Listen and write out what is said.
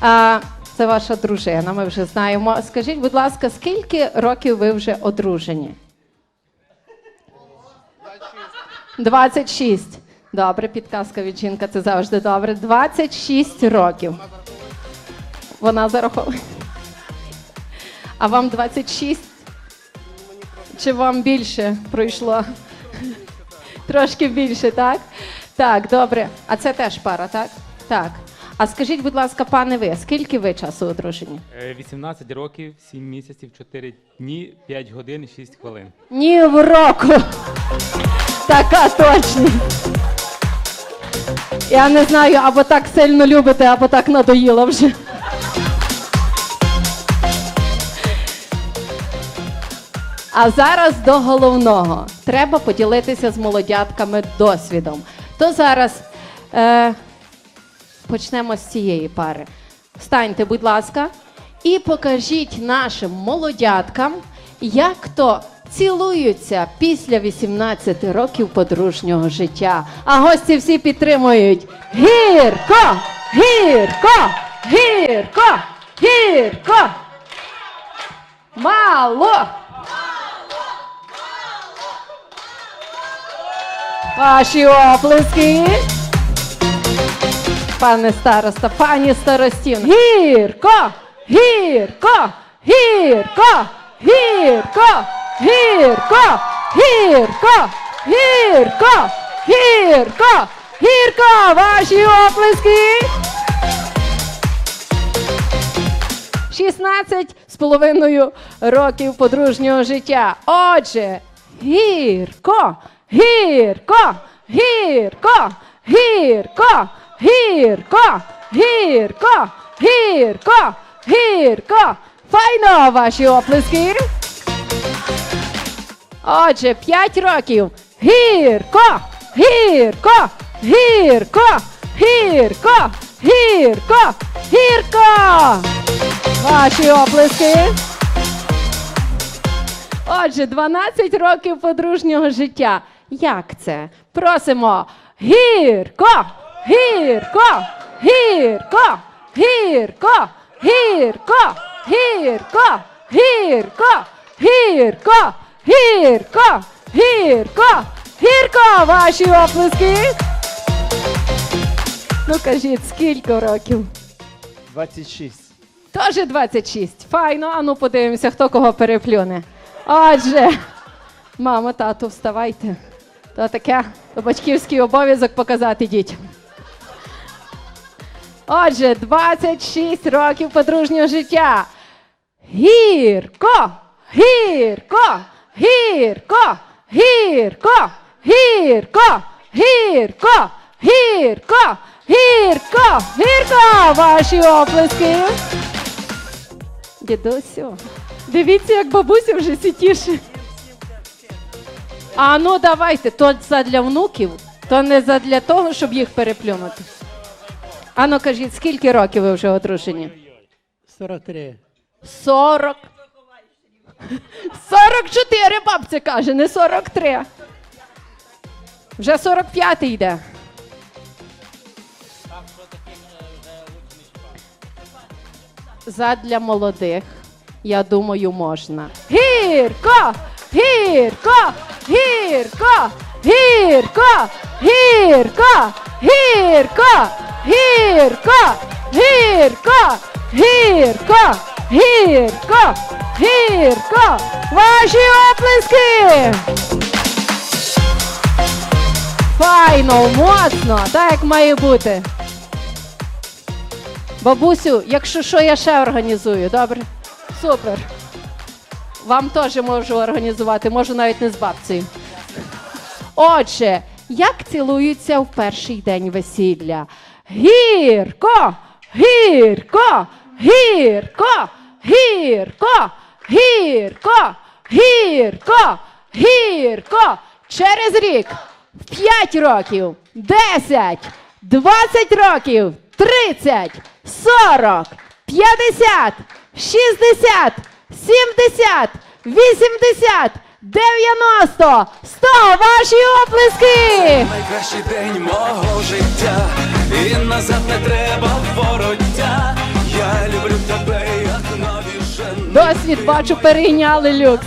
Це ваша дружина, ми вже знаємо. Скажіть, будь ласка, скільки років ви вже одружені? 26. Добре, підказка від жінка, це завжди добре. 26 років. Вона зараховує. А вам 26? Чи вам більше пройшло? Трошки більше, так? Так, добре. А це теж пара, так? Так. А скажіть, будь ласка, пане ви, скільки ви часу одружені? Е, 18 років, 7 місяців, 4 дні, 5 годин і 6 хвилин. Ні в року. Така точність. Я не знаю, або так сильно любите, або так надоїло вже. А зараз до головного. Треба поділитися з молодятками досвідом. То зараз е, почнемо з цієї пари. Встаньте, будь ласка, і покажіть нашим молодяткам, як то цілуються після 18 років подружнього життя. А гості всі підтримують. Гірко! Гірко! Гірко! Гірко! Мало! Ваші оплески. Пане староста, пані старостін. Гірко! Гірко! Гірко! Гірко! Гірко! Гірко! Гірко! Гірко! Гірко! Ваші оплески! 16 з половиною років подружнього життя. Отже, гірко, гірко, гірко, гірко, гірко, гірко, гірко, гірко. Файно ваші оплески. Отже, 5 років. Гірко, гірко, гірко, гірко, гірко, гірко. Ваші оплески. Отже, 12 років подружнього життя. Як це? Просимо. Гірко! Гірко! Гірко! Гірко! Гірко! Гірко! Гірко! Гірко! Гірко! Гірко! Гірко! Ваші оплески. Ну кажіть, скільки років? 26. Тоже 26. Файно, а ну подивимося, хто кого переплюне. Отже, мамо, тату, вставайте. То таке, то батьківський обов'язок показати дітям. Отже, 26 років подружнього життя. Гірко! Гірко! Гірко! Гірко! Гірко! Гірко! Гірко! Гірко! Гірко! Ваші оплески! Дідусю, дивіться, як бабуся вже сітіше. А ну давайте, то задля внуків, то не задля того, щоб їх переплюнути. А ну кажіть, скільки років ви вже одружені? 43. 40. 44, бабця каже, не 43. Вже 45 йде. Задля молодих, я думаю, можна. Гірко! Гірко! Гірко! Гірко! Гірко! Гірко! Гірко! Гірко! Гірко! Гірко! Гірко! Ваші оплески! Файно, моцно, так як має бути. Бабусю, якщо що, я ще організую, добре? Супер. Вам теж можу організувати, можу навіть не з бабцею. Отже, як цілуються в перший день весілля? Гірко! Гірко! Гірко! Гірко! Гірко! Гірко! Гірко! Через рік! 5 років, 10, 20 років, 30, 40, 50, 60, 70, 80, 90, 100. Ваші оплески! Найкращий день мого життя, назад не треба вороття. Я люблю тебе, як нові жени. Досвід бачу, перейняли люкс.